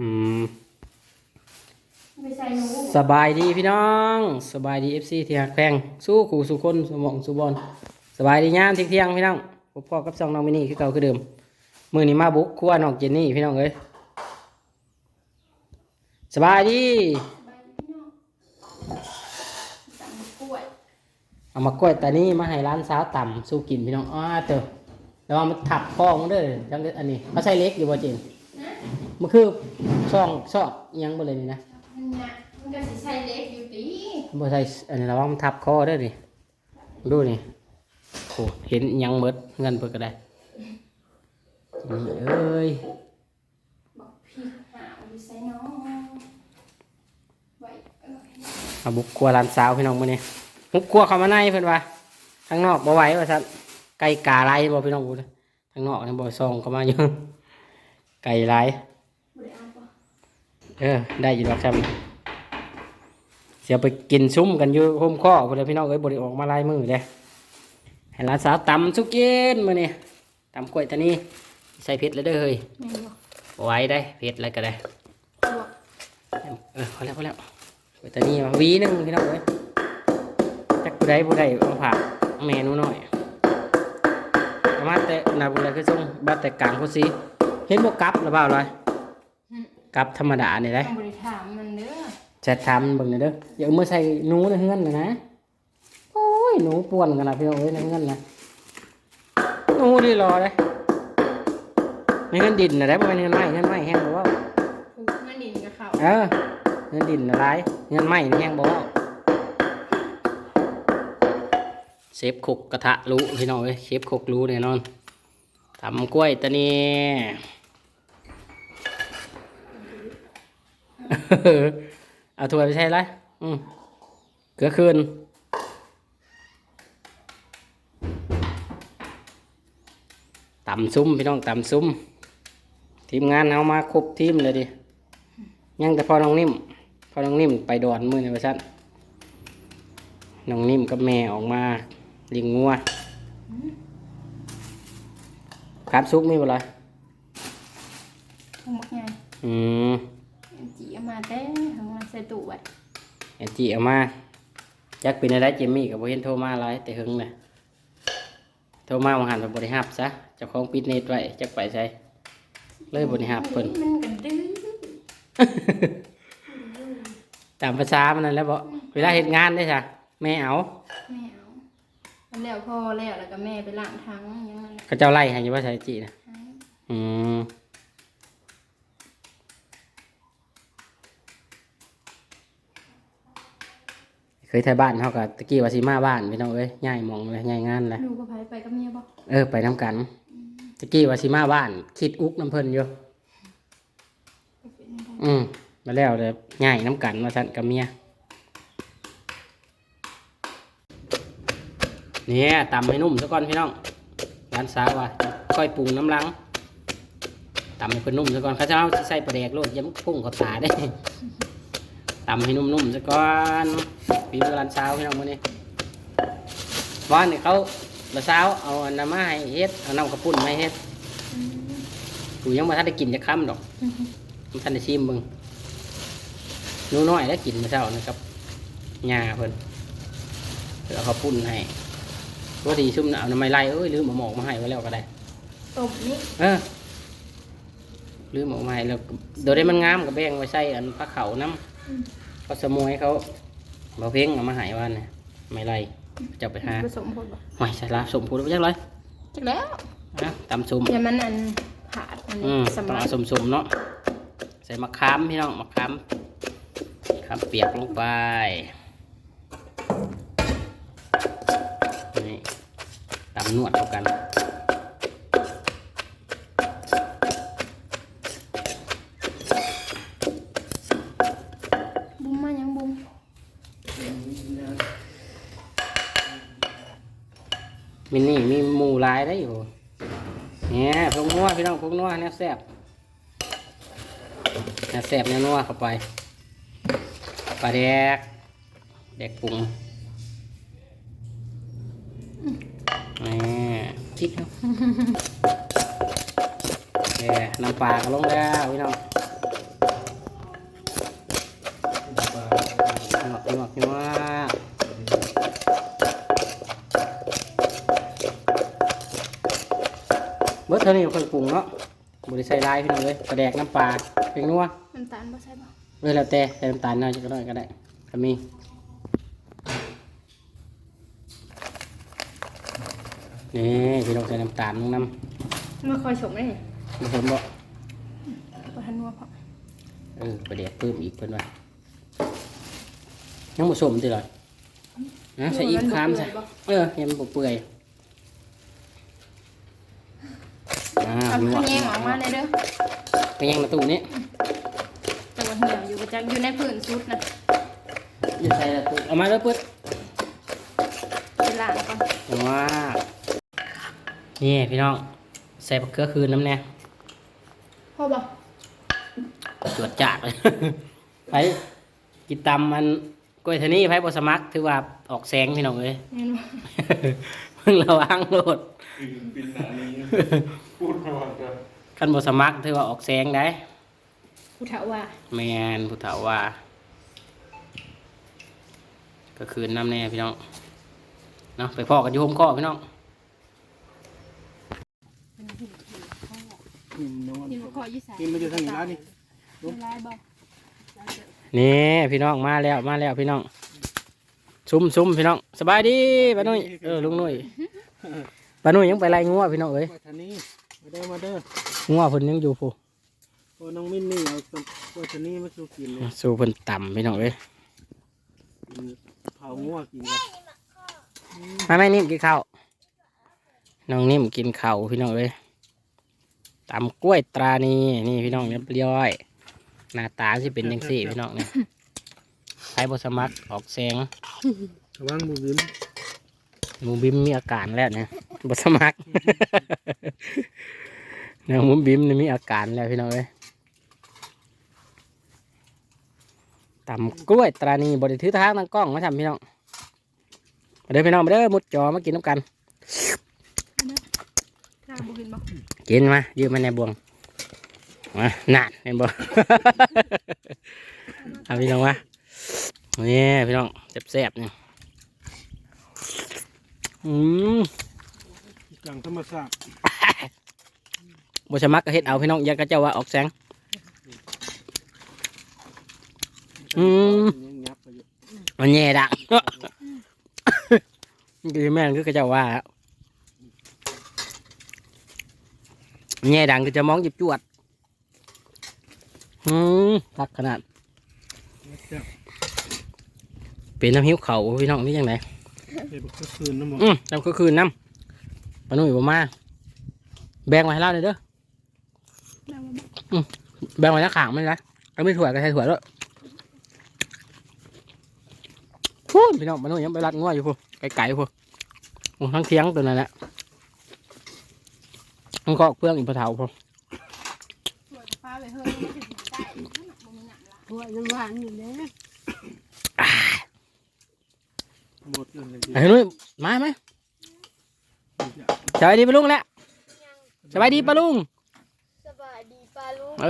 อืมไปใส่หนูสบายดีพี่น้อง สบายดีเอฟซีที่หักแพงสู้ขู่สู้คนสมองสู้บอลสบายดีงามเที่ยงๆพี่น้องพบพ่อกับสองน้องมินี่คือเก่าคือเดิมมือนี้มาบุกครัวน้องเจนนี่พี่น้องเอ้ยสบายดีใบพี่น้องสั่งกล้วยเอามากล้วยตานี้มาให้ร้านสาวต่ำสู้กินพี่น้องอ้าเถอะแล้วเอามาถับคอมันเด้อจังเด็ดอันนี้เขาใส่เล็กอยู่บ่เจนนะ มันคือช่องชอบอิหยังบ่เลยนี่นะมันน่ะมันก็สิใส่เล็กอยู่ตีบ่ใส่อันนี้ระวังมันทับคอเด้อนี่ดูนี่โอ้เห็นอิหยังหมดเงินเพิ่นก็ได้นี่เอ้ยบอกพี่หาเอาไปใส่น้องไว้เอ้ยมาบุกครัวร้านสาวพี่น้องมื้อนี้บุกครัวเข้ามาในเพิ่นว่าข้างนอกบ่ไหวว่าซั่นไก่กาหลายบ่พี่น้องพูดเลยข้างนอกนี่บ่ส่องเข้ามาอยู่ไก่หลายบ่ได้เอาปะ เออ ได้อยู่ดอกซ้ำเสียไปกินซุ้มกันอยู่โฮมข้อพุ่นเลยพี่น้องเอ้ยบ่ได้ออกมาลายมือเด้ให้ร้านสาวตำสุกินมื้อนี้ตำกล้วยตานี้ใส่เผ็ดเลยเด้อเฮ้ยไหว้ได้เผ็ดอะไรก็ได้บอกเออพอแล้วพอแล้วกล้วยตานี้มาวีหนึงพี่น้องเอ้ยจักผู้ใดผู้ใดมาผักเมนูหน่อยมาแต่นาบุญเลยคือส่งบัดแต่กลางพุ่นสิเห็นบ่กลับหรือเปล่าเลย กลับธรรมดานี่ได้ต้องบ่ได้ถามมันเด้อแชททำเบิ่งหน่อยเด้ออย่าเอามื่อใส่หนูในเฮือนนะนะโอ้ยหนูป่วนกันนะพี่น้องเอ้ยในเฮือนนะหนูดีรอเลยในเฮือนดินนะได้บ่แม่นเฮือนไม้เฮือนไม้แห้งบ่เว่าผูกมันดินกับเขาเออเฮือนดินอะไรเฮือนไม้นี่แห้งบ่เว่าเชฟคุกกระทะรู้พี่น้องเอ้ยเชฟคุกรู้แน่นอนทำกล้วยตะนี่ เอาถ้วยไปใช่ไรอืมเกลือคืนตำซุ้มพี่น้องตำซุ้ม ทีมงานเอามาครบทีมเลยดิ ยังแต่พอน้องนิ่ม พอน้องนิ่มไปดอนมือในประชันน้องนิ่มกับแม่ออกมาเลิงงัวครับซุกมีบ่ไรผูกมักไงอืม จีเอามาแต่ทางมาใส่ตู้ไว้แอนจีเอามาจักเป็นอะไรเจมมี่กับโบเห็นโทรมาหลายแต่หึงเลยโทรมาวังหันไปบริหารซะเจ้าของปิดเน็ตไว้จักไปใช้เลยบริหารเพิ่นมันก็ดื้อตามภาษามันนั่นแหล้วบ่เวลาเฮ็ดงานได้จ้ะแม่เอาแม่เอามันแล้วพอแล้วแล้วก็แม่ไปล้างทั้งยังไงเขาเจ้าไล่ให้อยู่ว่าใช้จีนะให้อืม ยไทยบ้านเขากับตะกี้ว่าสิมาบ้านพี่น้องเอ้ยย้ายหมองเลยย้ายงานเลยดูกับไผไปกับเมียบ่เออไปน้ำกันตะกี้ว่าสิมาบ้าน คิดอุกน้ำเพิ่นอยู่ไปเป็นจังไดอืมมาแล้วเลยง่ายน้ำกันมาสั่นกับเมียเนี่ยตำให้นุ่มซะก่อนพี่น้องร้านสาวว่าค่อยปรุงน้ำลังตำให้เพิ่นนุ่มซะก่อนเข้าเจ้าสิใส่ปลาแดกโลดอยังพุ่งเขาตาได้ ตำให้นุ่มๆซะก่อนปีมือร้านสาวพี่น้องมื้อนี้ว่านนี่เขาละสาวเอาอันนั้นมาให้เฮ็ดเอาน้ำกระปุ่นมาให้เฮ็ดกูยังบ่ทันได้กินจะค้ำดอกผมท่านได้ชิมเบิ่งหนูน้อยแล้วกินมาเช้านะครับหญ้าเพิ่นแล้วเขาปุ่นให้ตัวดีชุ่มหนาวน้ำไม่ไล่เอ้ยลืมเอาหมอกมาให้ไว้แล้วก็ได้ตบนี่เออลืมเอามาให้แล้วเดี๋ยวได้มันงามกับแบงไว้ใส่อันผ้าเขาวน้ำ เขาสมวยเขาเราเพ่งเอามาให้วันน่ะไม่ไล่จะไปหาผสมผลบ่หอยใส่ลาสมพูดไปจังเลยจักแล้วนะตำส้มเดี๋ยวมันอันผาดอันอืนี้มสำต้องหรับเอาสมๆเนาะใส่มะขามพี่น้องมะขามขามเปียกลงไปนี่ตำนวดเอากันายได้อยู่เนี่ยพกนัวพี่น้องพกนัวเนี่ยแซบเนี่ยแซบเนี่ยนัวเข้าไปปลาแดกแดกปรุงนี่คิดครับเนี่ยน้ำปลาก็ลงแล้วพี่น้องหนวกหนวกหนวก ท่านี้เครื่องปรุงเนาะบริใส่ลายพี่น้องเลยปลาแดกน้ำปลาเป็นนัวน้ำตาลบ่ใส่บ่เวลาแต่ใส่น้ำตาลน้อยจะก็ได้ก็ได้ถ้ามีนี่พี่น้องใส่น้ำตาลลงน้ไม่ค่อยชมเลยำผสมบ่บ่ทันนัวพอเออปลาแดกเพิ่มอีกเพิ่นว่ายังผสมติเลยนะใส่อีกคามใส่เออยังบ่เปื่อย อ่าเอานัวขะแยงออกมาเลยเด้อไปยังประตูนี้แต่ว่าเหี่ยวอยู่ประจักอยู่ในพื้นสุดนะจะใส่ประตูเอามาแล้วปึ๊ดไปล้างก่อนว้านี่พี่น้องใส่บักเกลือคืนน้ำแน่พอบ่จวดจัดเลยไปกินตำมันกล้วยทนี่ไพ่บสมัครถือว่าออกแสงพี่น้องเลยแม่นบ่เพิ่งระวังโลดปินปินหนานี้ พูดมาว่าจะคันบสมัครถือว่าออกแสงได้ผู้เฒ่าว่าแมนผู้ถาว่า ก็คืนน้ำแน่พี่น้องเนาะไปพ่อกันอยู่โฮมข้อพี่น้องกินนอนนี่บ่ขออยู่ไสกินมาอยู่ทางนี้ร้านนี่หลายบ่นี่พี่น้องมาแล้วมาแล้วพี่น้องซุ่มซุ่มพี่น้องสบายดีป้านุ่ยเออลุงนุ่ยป้านุ่ยยังไปไล่งัวพี่น้องเอ้ยว่าทางนี้ มาเด้อมาเด้องัวเพิ่นยังอยู่ผู้โอ้น้องมิ้นนี่เอาสมว่าทางนี้มาสู่กินเลยสู่เพิ่นต่ำพี่น้องเอ้ยกินเผางัวกินกันมาแม่นิ่มกินข้าวน้องนิ่มกินข้าวพี่น้องเอ้ยตำกล้วยตรานีนี่พี่น้องเรียบร้อยหน้าตาสิเป็นยังสี่พี่น้องเนี่ยใช้บสมัครออกแสงระวังมือบินหมูบิมมีอาการแล้วเนี่ย บสมัครแนวหมูบิมนี่มีอาการแล้วพี่น้องเอ้ยตำกล้วยตรานีบริถือทางทางกล้องมาทำพี่น้องมาเด้อพี่น้องมาเด้อมุดจอมากินน้ำกันล้างบ่กินบ่กินมายืมมาในบวงมานั่นเห็นบ่เอาพี่น้องวะนี่พี่น้องแซ่บๆนี่อืม กลางธรรมชาติบชมักก็เฮ็ดเอาพี่น้องอยังกระเจ้าว่าออกแสง อืม ยังยับไปอยู่มันแย่ดังคือแม่นคือกระเจ้าว่าอะแย่ดังคือจะมองหยิบจวดอืมรักขนาด เจ้าเป็นน้ำหิวเขาพี่น้องนี่ยังไงเก็บก็คืนน้ำหมด อืมจำก็คืนน้ำ ปานุ่ยบ่มาแบ่งไว้ให้เราเลยเด้อล้างบ่แบ่งไว้แล้วขางมันละเอาไม่ถั่วก็ใส่ถั่วด้วยพูดพี่น้องปานุ่ยยังไปรัดง้ออยู่พูไก่ๆพูโอ้ทั้งเทียงตัวนั้นแหละทั้งกอกเปลืองอีกพะเทาพูสวยฟ้าไปเฮ้ยมันสิได้บ่มีหยังละหัวยังหวานอยู่เลยหมดเลยจริงไอ้นุ่ยมาไหม สบายดีปะลุงแหละสบายดีปะลุงสบายดีปลาลูกเอ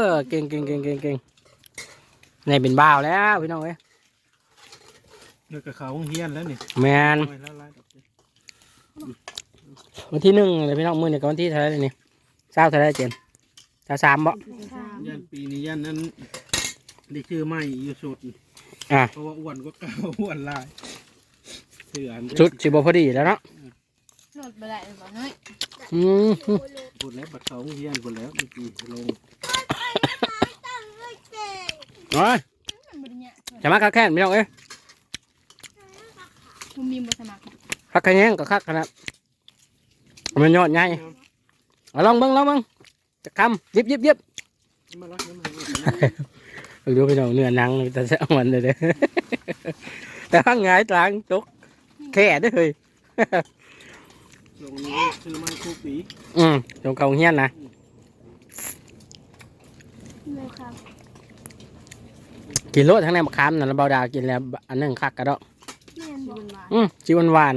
อเก่งเก่งเก่งเก่งเก่งนี่เป็นบ่าวแล้วพี่น้องเอ้ยเนื้อกระเขาเฮียนแล้วนี่แมนโอ้ยแล้วไล่ดอกเลยวันที่หนึ่งเลยพี่น้องมือเนี่ยกับวันที่เท่าไหรนี่เศร้าเท่าไหรเจนเศร้าสามบ่ยันปีนี้ยันนั้นได้ชื่อใหม่อยู่สุดอะเพราะว่าอ้วนก็เก่าอ้วนหลายชื่ออันชุดสิบพอดีแล้วเนาะโหลดบ่ได้บ่เฮ้ยอืมพูดแล้วบัดเขาเฮียนพูดแล้วเมื่อกี้ลงโอ้ยมันบ่ได้ยากจะมาคักแค้นพี่น้องเอ้ยบ่มีบ่สมัครคักขะแยงกับคักขนาดมันยอดใหญ่เอาลองเบิ้งลองเบิ้งจะคำยิบยิบยิบมาลักน้ำมันดูพี่น้องเนื้อหนังแต่จะเอามันเลยเด้อ แต่ว่าไงายตลางตกแค่เด้อเฮ้ย ลงนี้ชื่อไม้คู่ปีอืมตรงเก่าเฮียนนะเลยครับกินโลดทั้งในมะขามนั่นแล้วเบาดากินแล้วอันหนึงคักกระดอกแม่นบอกหวานอืมจีวันหวาน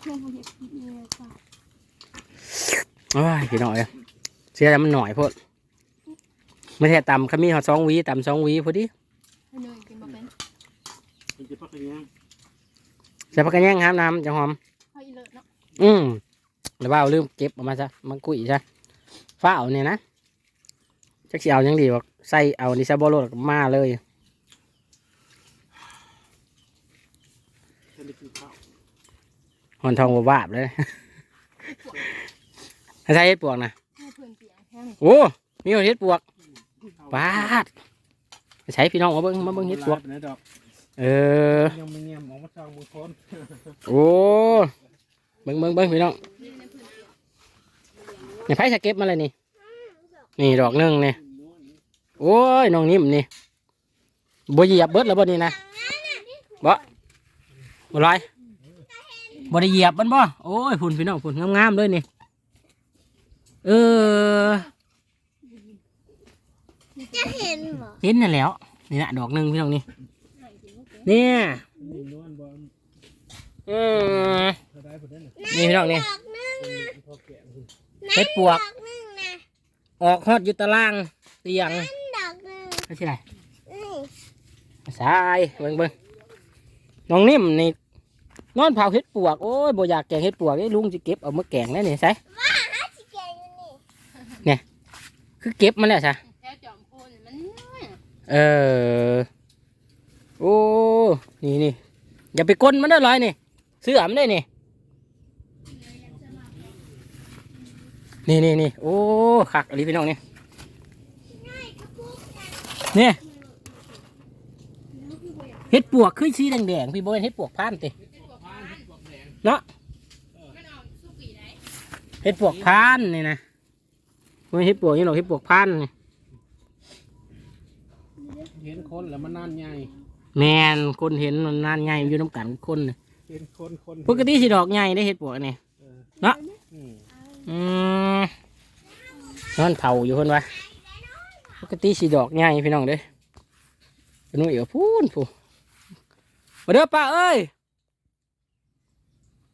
เพื่อนคนเด็กเลยค่ะโอ้ยพี่น้องเอ้ยเสียแต่มันหน่อยโพดไม่ใช่ตำขมีหอดสองหวีตำสองหวีพอดีให้เนยกินบ่เป็นมันจะพักกันยังใส่ผักกระแยงห้ามน้ำจะหอมเฮา อีเลิศเนาะอืมแล้วว่าเอาลืมเก็บออกมาซะมันกุยซะฟ้าเอาเนี่ยนะจักสิเอายังดีบอกใส่เอาดิซาโบโลดมาเลยจะได้กินข้าวหอนทองบวาบเลยให้ใส่เห็ดปวกนะให้เพื่อนเปียกแค่นี้โอ้มีเห็ดปวกปาดไปใช้พี่น้องมาเบิ้งมาเบิ้งเห็ดปวกลายไปไหนดอกเออยังไม่เงียบออกมาช่างมือคนโอ้ เบิ้งเบิ้งเบิ้งพี่น้องนี่ไผ่สเก็บมาเลยนี่ นี่ดอกหนึ่งนี่โอ้ยน้องนิ่มนี่บ่เหยียบเบิดแล้วบ่นี่นะบ่บ่ลอยบ่ได้เหยียบมันบ่โอ้ยพุ่นพี่น้องพุ่นงามๆเลยนี่เออจะเห็นบ่เห็นนั่นแล้วนี่นะดอกหนึ่งพี่น้องนี่เนี่ยออ นี่พี่น้องนี่ดอกนึงพอแกะมันเห็ดปวกอกนึงนะออกฮอดอยู่ตารางเตียงไม่ใช่ไรสายเบิ่งเบิ่งน้องนิ่มนี่นอนเผาเห็ดปวกโอ้ยบ่อยากแกงเห็ดปวกไอ้ลุงจะเก็บเอามาแกงแล้วนี่ใช่สิแกอยู่นี่ยคือเก็บมาแล้วใช่แค่จอมพูนมันน้อยเออโอ้นี่นี่อย่าไปก้นมันเด้ลอยนี่เสื้อมันได้นี่ นี่นี่นี่โอ้คักอะไรพี่น้องนี่นี่เห็ดปวกคือสีแดงๆพี่โบเป็นเห็ดปวกพันติเนาะเห็ดปวกพันนี่นะไม่เห็ดปวกนี่หรอกเห็ดปวกพันนี่เห็นคนแล้วมันนานใหญ่แมนคนเห็นมันนานใหญ่อยู่น้ำกันคนน่ะเห็นคนคนปกติสิดอกใหญ่ได้เห็ดปวกนี่อืมอืม นอนเผาอยู่คนวะปกติสีดอกใหญ่พี่น้องเด้อเป็นนุ่ยกับพูนผู้มาเด้อป้าเอ้ย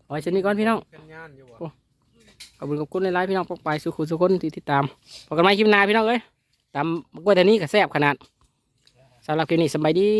เอาไว้ชนี้ก่อนพี่น้องกันยานอยู่วะขอบคุณขอบคุณในไลฟ์พี่น้องปกไปสุขุมสุขคนที่ติดตามพบกันใหม่คลิปหน้าพี่น้องเอ้ยตามกล้วยแต่นี้ก็แซ่บขนาดสำหรับคลิปนี้สบายดี